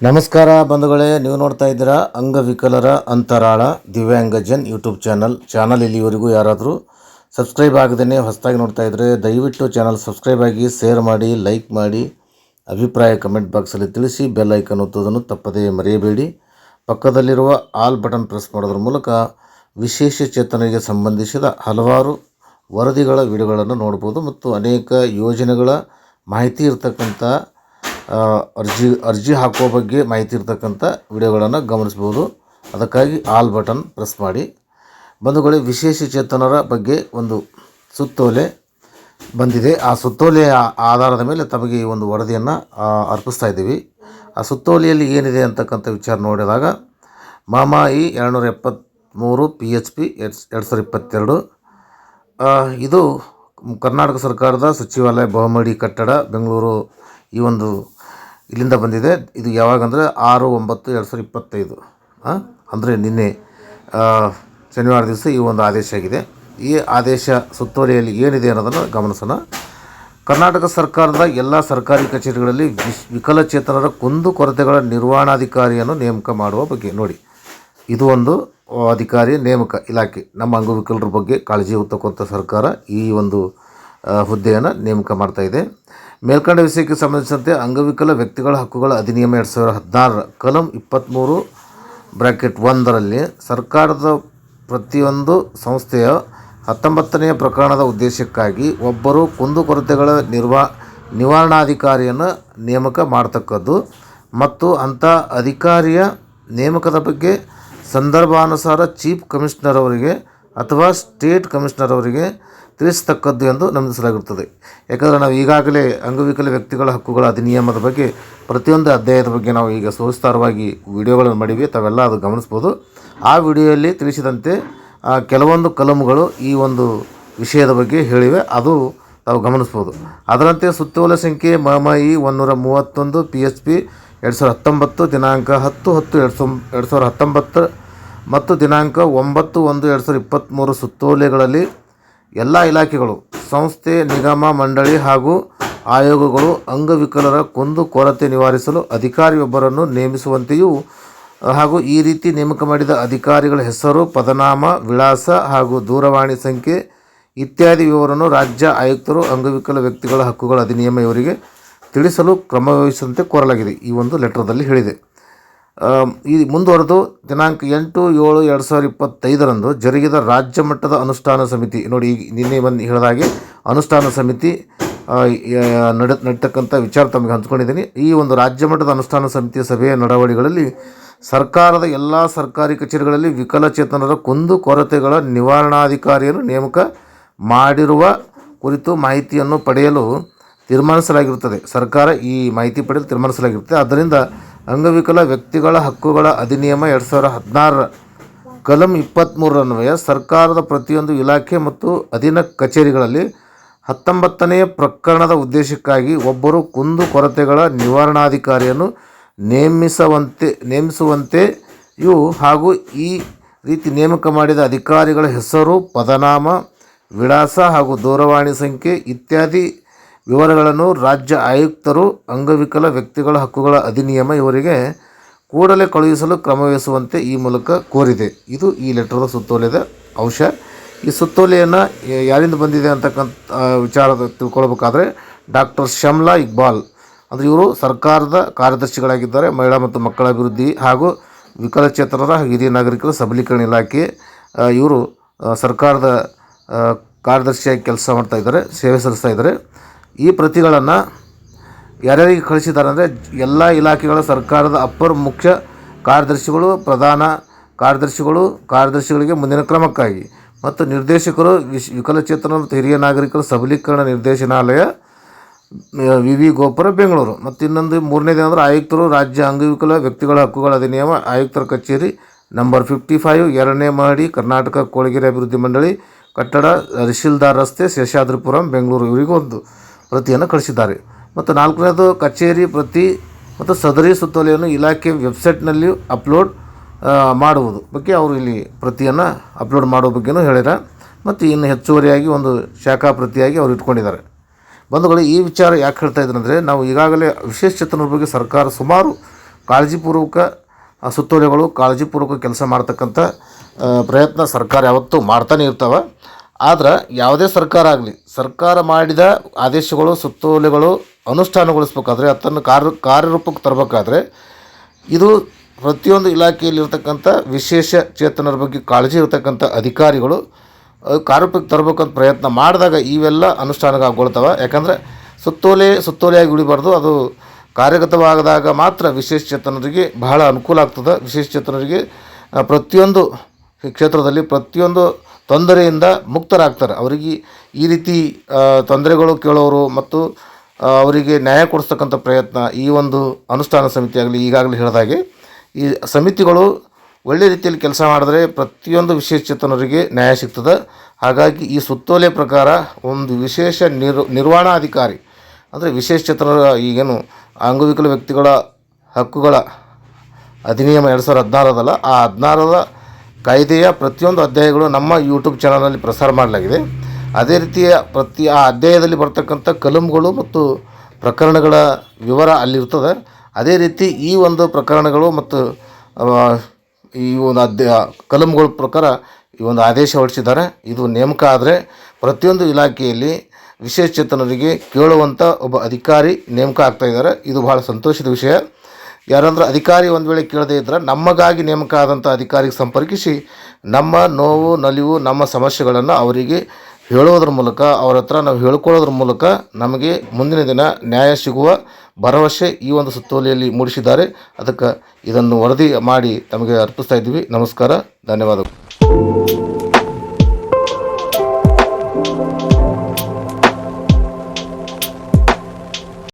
ನಮಸ್ಕಾರ ಬಂಧುಗಳೇ, ನೀವು ನೋಡ್ತಾ ಇದ್ದೀರಾ ಅಂಗವಿಕಲರ ಅಂತರಾಳ ದಿವ್ಯಾಂಗಜನ್ ಯೂಟ್ಯೂಬ್ ಚಾನಲ್. ಚಾನಲ್ ಇಲ್ಲಿವರೆಗೂ ಯಾರಾದರೂ ಸಬ್ಸ್ಕ್ರೈಬ್ ಆಗದೇ ಹೊಸದಾಗಿ ನೋಡ್ತಾ ಇದ್ದರೆ ದಯವಿಟ್ಟು ಚಾನಲ್ ಸಬ್ಸ್ಕ್ರೈಬ್ ಆಗಿ, ಶೇರ್ ಮಾಡಿ, ಲೈಕ್ ಮಾಡಿ, ಅಭಿಪ್ರಾಯ ಕಮೆಂಟ್ ಬಾಕ್ಸಲ್ಲಿ ತಿಳಿಸಿ, ಬೆಲ್ ಐಕನ್ ಒತ್ತುವುದನ್ನು ತಪ್ಪದೇ ಮರೆಯಬೇಡಿ. ಪಕ್ಕದಲ್ಲಿರುವ ಆಲ್ ಬಟನ್ ಪ್ರೆಸ್ ಮಾಡೋದ್ರ ಮೂಲಕ ವಿಶೇಷ ಚೇತನರಿಗೆ ಸಂಬಂಧಿಸಿದ ಹಲವಾರು ವರದಿಗಳ ವಿಡಿಯೋಗಳನ್ನು ನೋಡ್ಬೋದು ಮತ್ತು ಅನೇಕ ಯೋಜನೆಗಳ ಮಾಹಿತಿ ಇರತಕ್ಕಂಥ ಅರ್ಜಿ ಅರ್ಜಿ ಹಾಕುವ ಬಗ್ಗೆ ಮಾಹಿತಿ ಇರ್ತಕ್ಕಂಥ ವಿಡಿಯೋಗಳನ್ನು ಗಮನಿಸ್ಬೋದು ಅದಕ್ಕಾಗಿ ಆಲ್ ಬಟನ್ ಪ್ರೆಸ್ ಮಾಡಿ. ಬಂಧುಗಳೇ, ವಿಶೇಷ ಚೇತನರ ಬಗ್ಗೆ ಒಂದು ಸುತ್ತೋಲೆ ಬಂದಿದೆ. ಆ ಸುತ್ತೋಲೆಯ ಆಧಾರದ ಮೇಲೆ ತಮಗೆ ಈ ಒಂದು ವರದಿಯನ್ನು ಅರ್ಪಿಸ್ತಾ ಇದ್ದೀವಿ. ಆ ಸುತ್ತೋಲೆಯಲ್ಲಿ ಏನಿದೆ ಅಂತಕ್ಕಂಥ ವಿಚಾರ ನೋಡಿದಾಗ, ಮಾಮಾಯಿ ಎರಡುನೂರ ಎಪ್ಪತ್ತ್ಮೂರು ಪಿ ಎಚ್ ಪಿ ಎರಡು ಎರಡು ಸಾವಿರದ ಇಪ್ಪತ್ತೆರಡು. ಇದು ಕರ್ನಾಟಕ ಸರ್ಕಾರದ ಸಚಿವಾಲಯ, ಬಹುಮಡಿ ಕಟ್ಟಡ, ಬೆಂಗಳೂರು ಈ ಒಂದು ಇಲ್ಲಿಂದ ಬಂದಿದೆ. ಇದು ಯಾವಾಗಂದರೆ ಆರು, ಒಂಬತ್ತು, ಎರಡು ಸಾವಿರದ ಇಪ್ಪತ್ತೈದು. ಅಂದರೆ ನಿನ್ನೆ ಶನಿವಾರ ದಿವಸ ಈ ಒಂದು ಆದೇಶ ಆಗಿದೆ. ಈ ಆದೇಶ ಸುತ್ತೋಲೆಯಲ್ಲಿ ಏನಿದೆ ಅನ್ನೋದನ್ನು ಗಮನಿಸೋಣ. ಕರ್ನಾಟಕ ಸರ್ಕಾರದ ಎಲ್ಲ ಸರ್ಕಾರಿ ಕಚೇರಿಗಳಲ್ಲಿ ವಿಶ್, ವಿಕಲಚೇತನರ ಕುಂದು ಕೊರತೆಗಳ ನಿರ್ವಹಣಾಧಿಕಾರಿಯನ್ನು ನೇಮಕ ಮಾಡುವ ಬಗ್ಗೆ ನೋಡಿ. ಇದು ಒಂದು, ಅಧಿಕಾರಿ ನೇಮಕ ಇಲಾಖೆ. ನಮ್ಮ ಅಂಗವಿಕಲರ ಬಗ್ಗೆ ಕಾಳಜಿ ಹೊತ್ತಕ್ಕಂಥ ಸರ್ಕಾರ ಈ ಒಂದು ಹುದ್ದೆಯನ್ನು ನೇಮಕ ಮಾಡ್ತಾ ಇದೆ. ಮೇಲ್ಕಂಡ ವಿಷಯಕ್ಕೆ ಸಂಬಂಧಿಸಿದಂತೆ ಅಂಗವಿಕಲ ವ್ಯಕ್ತಿಗಳ ಹಕ್ಕುಗಳ ಅಧಿನಿಯಮ ಎರಡು ಸಾವಿರದ ಹದಿನಾರರ ಕಲಂ ಇಪ್ಪತ್ತ್ಮೂರು ಬ್ರ್ಯಾಕೆಟ್ ಒಂದರಲ್ಲಿ ಸರ್ಕಾರದ ಪ್ರತಿಯೊಂದು ಸಂಸ್ಥೆಯ ಹತ್ತೊಂಬತ್ತನೆಯ ಪ್ರಕರಣದ ಉದ್ದೇಶಕ್ಕಾಗಿ ಒಬ್ಬರು ಕುಂದುಕೊರತೆಗಳ ನಿರ್ವಾ, ನಿವಾರಣಾಧಿಕಾರಿಯನ್ನು ನೇಮಕ ಮಾಡತಕ್ಕದ್ದು ಮತ್ತು ಅಂಥ ಅಧಿಕಾರಿಯ ನೇಮಕದ ಬಗ್ಗೆ ಸಂದರ್ಭಾನುಸಾರ ಚೀಫ್ ಕಮಿಷನರ್ ಅವರಿಗೆ ಅಥವಾ ಸ್ಟೇಟ್ ಕಮಿಷನರ್ ಅವರಿಗೆ ತಿಳಿಸತಕ್ಕದ್ದು ಎಂದು ನಮೂದಿಸಲಾಗಿರುತ್ತದೆ. ಯಾಕಂದರೆ ನಾವು ಈಗಾಗಲೇ ಅಂಗವಿಕಲ ವ್ಯಕ್ತಿಗಳ ಹಕ್ಕುಗಳ ಅಧಿನಿಯಮದ ಬಗ್ಗೆ ಪ್ರತಿಯೊಂದು ಅಧ್ಯಾಯದ ಬಗ್ಗೆ ನಾವು ಈಗ ಸವಿಸ್ತಾರವಾಗಿ ವಿಡಿಯೋಗಳನ್ನು ಮಾಡಿವೆ ತಾವೆಲ್ಲ ಅದು ಗಮನಿಸ್ಬೋದು. ಆ ವಿಡಿಯೋಯಲ್ಲಿ ತಿಳಿಸಿದಂತೆ ಕೆಲವೊಂದು ಕಲಂಗಳು ಈ ಒಂದು ವಿಷಯದ ಬಗ್ಗೆ ಹೇಳಿವೆ. ಅದು ತಾವು ಗಮನಿಸ್ಬೋದು. ಅದರಂತೆ ಸುತ್ತೋಲೆ ಸಂಖ್ಯೆ ಮಮಇ ಒಂದೂರ ಮೂವತ್ತೊಂದು ಪಿ ಎಚ್ ಪಿ ಎರಡು ಸಾವಿರದ ಹತ್ತೊಂಬತ್ತು, ದಿನಾಂಕ ಹತ್ತು ಹತ್ತು ಎರಡು ಸಾವಿರ ಎರಡು ಸಾವಿರದ ಹತ್ತೊಂಬತ್ತು ಮತ್ತು ದಿನಾಂಕ ಒಂಬತ್ತು ಒಂದು ಎರಡು ಸಾವಿರದ ಇಪ್ಪತ್ತ್ಮೂರು ಸುತ್ತೋಲೆಗಳಲ್ಲಿ ಎಲ್ಲ ಇಲಾಖೆಗಳು, ಸಂಸ್ಥೆ, ನಿಗಮ, ಮಂಡಳಿ ಹಾಗೂ ಆಯೋಗಗಳು ಅಂಗವಿಕಲರ ಕುಂದು ಕೊರತೆ ನಿವಾರಿಸಲು ಅಧಿಕಾರಿಯೊಬ್ಬರನ್ನು ನೇಮಿಸುವಂತೆಯೂ, ಹಾಗೂ ಈ ರೀತಿ ನೇಮಕ ಮಾಡಿದ ಅಧಿಕಾರಿಗಳ ಹೆಸರು, ಪದನಾಮ, ವಿಳಾಸ ಹಾಗೂ ದೂರವಾಣಿ ಸಂಖ್ಯೆ ಇತ್ಯಾದಿ ವಿವರವನ್ನು ರಾಜ್ಯ ಆಯುಕ್ತರು, ಅಂಗವಿಕಲ ವ್ಯಕ್ತಿಗಳ ಹಕ್ಕುಗಳ ಅಧಿನಿಯಮ ಇವರಿಗೆ ತಿಳಿಸಲು ಕ್ರಮವಹಿಸುವಂತೆ ಕೋರಲಾಗಿದೆ. ಈ ಒಂದು ಲೆಟರ್ದಲ್ಲಿ ಹೇಳಿದೆ. ಈ ಮುಂದುವರೆದು ದಿನಾಂಕ ಎಂಟು ಏಳು ಎರಡು ಸಾವಿರದ ಇಪ್ಪತ್ತೈದರಂದು ಜರುಗಿದ ರಾಜ್ಯ ಮಟ್ಟದ ಅನುಷ್ಠಾನ ಸಮಿತಿ. ನೋಡಿ, ಈಗ ನಿನ್ನೆ ಬಂದು ಹೇಳಿದಾಗೆ ಅನುಷ್ಠಾನ ಸಮಿತಿ ನಡೆ, ನಡೀತಕ್ಕಂಥ ವಿಚಾರ ತಮಗೆ ಹಂಚ್ಕೊಂಡಿದ್ದೀನಿ. ಈ ಒಂದು ರಾಜ್ಯ ಮಟ್ಟದ ಅನುಷ್ಠಾನ ಸಮಿತಿಯ ಸಭೆಯ ನಡವಳಿಗಳಲ್ಲಿ ಸರ್ಕಾರದ ಎಲ್ಲ ಸರ್ಕಾರಿ ಕಚೇರಿಗಳಲ್ಲಿ ವಿಕಲಚೇತನರ ಕುಂದು ಕೊರತೆಗಳ ನಿವಾರಣಾಧಿಕಾರಿಯನ್ನು ನೇಮಕ ಮಾಡಿರುವ ಕುರಿತು ಮಾಹಿತಿಯನ್ನು ಪಡೆಯಲು ತೀರ್ಮಾನಿಸಲಾಗಿರುತ್ತದೆ. ಸರ್ಕಾರ ಈ ಮಾಹಿತಿ ಪಡೆಯಲು ತೀರ್ಮಾನಿಸಲಾಗಿರುತ್ತದೆ ಆದ್ದರಿಂದ ಅಂಗವಿಕಲ ವ್ಯಕ್ತಿಗಳ ಹಕ್ಕುಗಳ ಅಧಿನಿಯಮ ಎರಡು ಸಾವಿರ ಹದಿನಾರರ ಕಲಂ ಇಪ್ಪತ್ತ್ಮೂರರನ್ವಯ ಸರ್ಕಾರದ ಪ್ರತಿಯೊಂದು ಇಲಾಖೆ ಮತ್ತು ಅಧೀನ ಕಚೇರಿಗಳಲ್ಲಿ ಹತ್ತೊಂಬತ್ತನೆಯ ಪ್ರಕರಣದ ಉದ್ದೇಶಕ್ಕಾಗಿ ಒಬ್ಬರು ಕುಂದು ಕೊರತೆಗಳ ನಿವಾರಣಾಧಿಕಾರಿಯನ್ನು ನೇಮಿಸುವಂತೆ, ನೇಮಿಸುವಂತೆಯೂ ಹಾಗೂ ಈ ರೀತಿ ನೇಮಕ ಮಾಡಿದ ಅಧಿಕಾರಿಗಳ ಹೆಸರು, ಪದನಾಮ, ವಿಳಾಸ ಹಾಗೂ ದೂರವಾಣಿ ಸಂಖ್ಯೆ ಇತ್ಯಾದಿ ವಿವರಗಳನ್ನು ರಾಜ್ಯ ಆಯುಕ್ತರು, ಅಂಗವಿಕಲ ವ್ಯಕ್ತಿಗಳ ಹಕ್ಕುಗಳ ಅಧಿನಿಯಮ ಇವರಿಗೆ ಕೂಡಲೇ ಕಳುಹಿಸಲು ಕ್ರಮವಹಿಸುವಂತೆ ಈ ಮೂಲಕ ಕೋರಿದೆ. ಇದು ಈ ಲೆಟರ್ದ ಸುತ್ತೋಲೆದ ಅಂಶ. ಈ ಸುತ್ತೋಲೆಯನ್ನು ಯಾರಿಂದ ಬಂದಿದೆ ಅಂತಕ್ಕಂಥ ವಿಚಾರ ತಿಳ್ಕೊಳ್ಬೇಕಾದ್ರೆ ಡಾಕ್ಟರ್ ಶಮ್ಲಾ ಇಕ್ಬಾಲ್. ಅಂದರೆ ಇವರು ಸರ್ಕಾರದ ಕಾರ್ಯದರ್ಶಿಗಳಾಗಿದ್ದಾರೆ. ಮಹಿಳಾ ಮತ್ತು ಮಕ್ಕಳ ಅಭಿವೃದ್ಧಿ ಹಾಗೂ ವಿಕಲಚೇತನರ ಹಿರಿಯ ನಾಗರಿಕರ ಸಬಲೀಕರಣ ಇಲಾಖೆ ಇವರು ಸರ್ಕಾರದ ಕಾರ್ಯದರ್ಶಿಯಾಗಿ ಕೆಲಸ ಮಾಡ್ತಾ ಇದ್ದಾರೆ, ಸೇವೆ ಸಲ್ಲಿಸ್ತಾ ಇದ್ದಾರೆ. ಈ ಪ್ರತಿಗಳನ್ನು ಯಾರ್ಯಾರಿಗೆ ಕಳಿಸಿದ್ದಾರೆ ಅಂದರೆ ಎಲ್ಲ ಇಲಾಖೆಗಳ ಸರ್ಕಾರದ ಅಪ್ಪರ್ ಮುಖ್ಯ ಕಾರ್ಯದರ್ಶಿಗಳು, ಪ್ರಧಾನ ಕಾರ್ಯದರ್ಶಿಗಳು, ಕಾರ್ಯದರ್ಶಿಗಳಿಗೆ ಮುಂದಿನ ಕ್ರಮಕ್ಕಾಗಿ. ಮತ್ತು ನಿರ್ದೇಶಕರು, ವಿಶ್ ವಿಕಲಚೇತನ ಮತ್ತು ಹಿರಿಯ ನಾಗರಿಕರ ಸಬಲೀಕರಣ ನಿರ್ದೇಶನಾಲಯ, ವಿ ವಿ ಗೋಪುರ, ಬೆಂಗಳೂರು. ಮತ್ತು ಇನ್ನೊಂದು ಮೂರನೇದು ಅಂದರೆ ಆಯುಕ್ತರು, ರಾಜ್ಯ ಅಂಗವಿಕಲ ವ್ಯಕ್ತಿಗಳ ಹಕ್ಕುಗಳ ಅಧಿನಿಯಮ, ಆಯುಕ್ತರ ಕಚೇರಿ ನಂಬರ್ ಫಿಫ್ಟಿ ಫೈವ್, ಎರಡನೇ ಮಹಡಿ, ಕರ್ನಾಟಕ ಕೋಳಗಿರಿ ಅಭಿವೃದ್ಧಿ ಮಂಡಳಿ, ಕಟ್ಟಡ ತಹಶೀಲ್ದಾರ್ ರಸ್ತೆ, ಶೇಷಾದ್ರಿಪುರಂ, ಬೆಂಗಳೂರು ಇವರಿಗೂ ಒಂದು ಪ್ರತಿಯನ್ನು ಕಳಿಸಿದ್ದಾರೆ. ಮತ್ತು ನಾಲ್ಕನೇದು ಕಚೇರಿ ಪ್ರತಿ ಮತ್ತು ಸದರಿ ಸುತ್ತೋಲೆಯನ್ನು ಇಲಾಖೆ ವೆಬ್ಸೈಟ್ನಲ್ಲಿ ಅಪ್ಲೋಡ್ ಮಾಡುವುದು. ಬಗ್ಗೆ ಅವರು ಇಲ್ಲಿ ಪ್ರತಿಯನ್ನು ಅಪ್ಲೋಡ್ ಮಾಡೋ ಬಗ್ಗೆನೂ ಹೇಳ್ಯಾರ ಮತ್ತು ಇನ್ನು ಹೆಚ್ಚುವರಿಯಾಗಿ ಒಂದು ಶಾಖಾ ಪ್ರತಿಯಾಗಿ ಅವರು ಇಟ್ಕೊಂಡಿದ್ದಾರೆ. ಬಂಧುಗಳು, ಈ ವಿಚಾರ ಯಾಕೆ ಹೇಳ್ತಾ ಅಂದರೆ, ನಾವು ಈಗಾಗಲೇ ವಿಶೇಷ ಚೇತನರ ಬಗ್ಗೆ ಸರ್ಕಾರ ಸುಮಾರು ಕಾಳಜಿಪೂರ್ವಕ ಸುತ್ತೋಲೆಗಳು ಕಾಳಜಿಪೂರ್ವಕ ಕೆಲಸ ಮಾಡ್ತಕ್ಕಂಥ ಪ್ರಯತ್ನ ಸರ್ಕಾರ ಯಾವತ್ತೂ ಮಾಡ್ತಾನೆ ಇರ್ತಾವೆ. ಆದ್ರೆ ಯಾವುದೇ ಸರ್ಕಾರ ಆಗಲಿ, ಸರ್ಕಾರ ಮಾಡಿದ ಆದೇಶಗಳು, ಸುತ್ತೋಲೆಗಳು ಅನುಷ್ಠಾನಗೊಳಿಸ್ಬೇಕಾದ್ರೆ ಅದನ್ನು ಕಾರ್ಯ, ಕಾರ್ಯರೂಪಕ್ಕೆ ತರಬೇಕಾದ್ರೆ ಇದು ಪ್ರತಿಯೊಂದು ಇಲಾಖೆಯಲ್ಲಿರ್ತಕ್ಕಂಥ ವಿಶೇಷ ಚೇತನರ ಬಗ್ಗೆ ಕಾಳಜಿ ಇರತಕ್ಕಂಥ ಅಧಿಕಾರಿಗಳು ಕಾರ್ಯರೂಪಕ್ಕೆ ತರಬೇಕಂತ ಪ್ರಯತ್ನ ಮಾಡಿದಾಗ ಇವೆಲ್ಲ ಅನುಷ್ಠಾನಕ್ಕೆ ಆಗ್ಕೊಳ್ತವೆ. ಯಾಕಂದರೆ ಸುತ್ತೋಲೆ, ಸುತ್ತೋಲೆಯಾಗಿ ಉಳಿಬಾರ್ದು. ಅದು ಕಾರ್ಯಗತವಾಗದಾಗ ಮಾತ್ರ ವಿಶೇಷ ಚೇತನರಿಗೆ ಬಹಳ ಅನುಕೂಲ ಆಗ್ತದೆ. ವಿಶೇಷ ಚೇತನರಿಗೆ ಪ್ರತಿಯೊಂದು ಕ್ಷೇತ್ರದಲ್ಲಿ ಪ್ರತಿಯೊಂದು ತೊಂದರೆಯಿಂದ ಮುಕ್ತರಾಗ್ತಾರೆ. ಅವರಿಗೆ ಈ ರೀತಿ ತೊಂದರೆಗಳು ಕೇಳೋರು ಮತ್ತು ಅವರಿಗೆ ನ್ಯಾಯ ಕೊಡಿಸ್ತಕ್ಕಂಥ ಪ್ರಯತ್ನ ಈ ಒಂದು ಅನುಷ್ಠಾನ ಸಮಿತಿ ಆಗಲಿ ಈಗಾಗಲೇ ಹೇಳಿದಾಗೆ ಈ ಸಮಿತಿಗಳು ಒಳ್ಳೆ ರೀತಿಯಲ್ಲಿ ಕೆಲಸ ಮಾಡಿದ್ರೆ ಪ್ರತಿಯೊಂದು ವಿಶೇಷ ಚೇತನರಿಗೆ ನ್ಯಾಯ ಸಿಗ್ತದೆ. ಹಾಗಾಗಿ ಈ ಸುತ್ತೋಲೆ ಪ್ರಕಾರ ಒಂದು ವಿಶೇಷ ನಿರ್ ನಿರ್ವಹಣಾಧಿಕಾರಿ, ಅಂದರೆ ವಿಶೇಷ ಚೇತನರ ಈಗೇನು ಅಂಗವಿಕಲ ವ್ಯಕ್ತಿಗಳ ಹಕ್ಕುಗಳ ಅಧಿನಿಯಮ ಎರಡು ಸಾವಿರದ ಹದಿನಾರದಲ್ಲ, ಆ ಹದಿನಾರರ ಕಾಯ್ದೆಯ ಪ್ರತಿಯೊಂದು ಅಧ್ಯಾಯಗಳು ನಮ್ಮ ಯೂಟ್ಯೂಬ್ ಚಾನಲಲ್ಲಿ ಪ್ರಸಾರ ಮಾಡಲಾಗಿದೆ. ಅದೇ ರೀತಿಯ ಪ್ರತಿ ಆ ಅಧ್ಯಾಯದಲ್ಲಿ ಬರ್ತಕ್ಕಂಥ ಕಲಂಗಳು ಮತ್ತು ಪ್ರಕರಣಗಳ ವಿವರ ಅಲ್ಲಿರ್ತದೆ. ಅದೇ ರೀತಿ ಈ ಒಂದು ಪ್ರಕರಣಗಳು ಮತ್ತು ಈ ಒಂದು ಅಧ್ಯ, ಕಲಂಗಳ ಪ್ರಕಾರ ಈ ಒಂದು ಆದೇಶ ಹೊರಡಿಸಿದ್ದಾರೆ. ಇದು ನೇಮಕ ಆದರೆ ಪ್ರತಿಯೊಂದು ಇಲಾಖೆಯಲ್ಲಿ ವಿಶೇಷ ಚೇತನರಿಗೆ ಕೇಳುವಂಥ ಒಬ್ಬ ಅಧಿಕಾರಿ ನೇಮಕ ಆಗ್ತಾ ಇದ್ದಾರೆ. ಇದು ಬಹಳ ಸಂತೋಷದ ವಿಷಯ. ಯಾರಾದರೂ ಅಧಿಕಾರಿ ಒಂದು ವೇಳೆ ಕೇಳದೇ ಇದ್ದರೆ ನಮಗಾಗಿ ನೇಮಕ ಆದಂಥ ಅಧಿಕಾರಿಗೆ ಸಂಪರ್ಕಿಸಿ ನಮ್ಮ ನೋವು, ನಲಿವು, ನಮ್ಮ ಸಮಸ್ಯೆಗಳನ್ನು ಅವರಿಗೆ ಹೇಳೋದ್ರ ಮೂಲಕ, ಅವ್ರ ಹತ್ರ ನಾವು ಹೇಳ್ಕೊಳ್ಳೋದ್ರ ಮೂಲಕ ನಮಗೆ ಮುಂದಿನ ದಿನ ನ್ಯಾಯ ಸಿಗುವ ಭರವಸೆ ಈ ಒಂದು ಸುತ್ತೋಲೆಯಲ್ಲಿ ಮೂಡಿಸಿದ್ದಾರೆ. ಅದಕ್ಕೆ ಇದನ್ನು ವರದಿ ಮಾಡಿ ತಮಗೆ ಅರ್ಪಿಸ್ತಾ ಇದ್ದೀವಿ. ನಮಸ್ಕಾರ. ಧನ್ಯವಾದಗಳು.